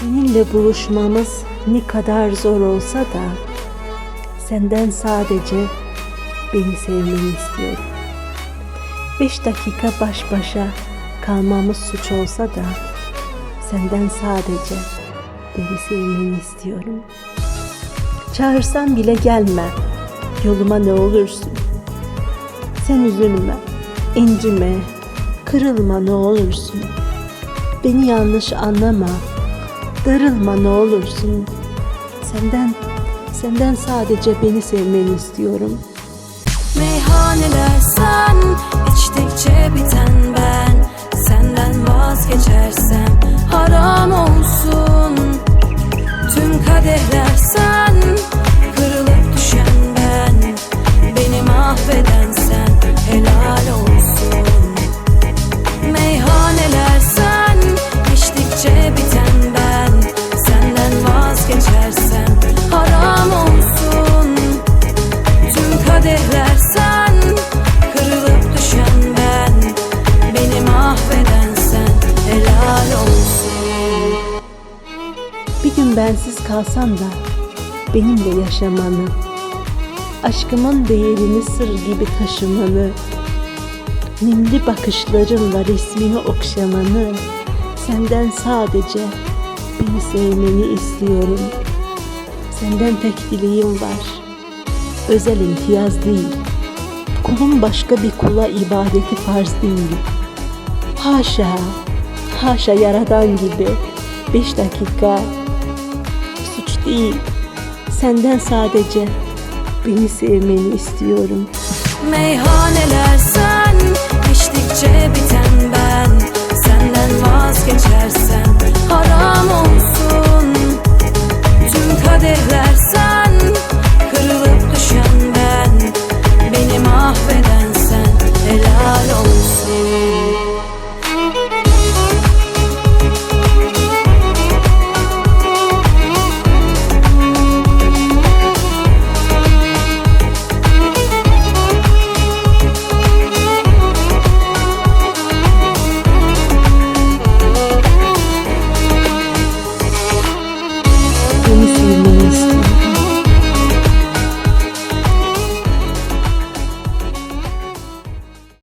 Seninle buluşmamız ne kadar zor olsa da senden sadece beni sevmeni istiyorum. Beş dakika baş başa kalmamız suç olsa da senden sadece beni sevmeni istiyorum. Çağırsam bile gelme, yoluma ne olursun. Sen üzülme, incime, kırılma ne olursun. Beni yanlış anlama, darılma ne olursun. Senden, senden sadece beni sevmeni istiyorum. Meyhaneler sen Bensiz kalsan da benimle yaşamanı, aşkımın değerini sır gibi taşımanı, nimli bakışlarınla resmini okşamanı, senden sadece beni sevmeni istiyorum. Senden tek dileğim var. Özel imtiyaz değil. Kulun başka bir kula ibadeti farz değil. Haşa, haşa yaradan gibi beş dakika değil. Senden sadece beni sevmeni istiyorum. Meyhaneler sen, içtikçe biten ben. Senden vazgeçersen haram olsun. Tüm kaderler sen, kırılıp düşen ben. Beni mahveden sen, helal olsun.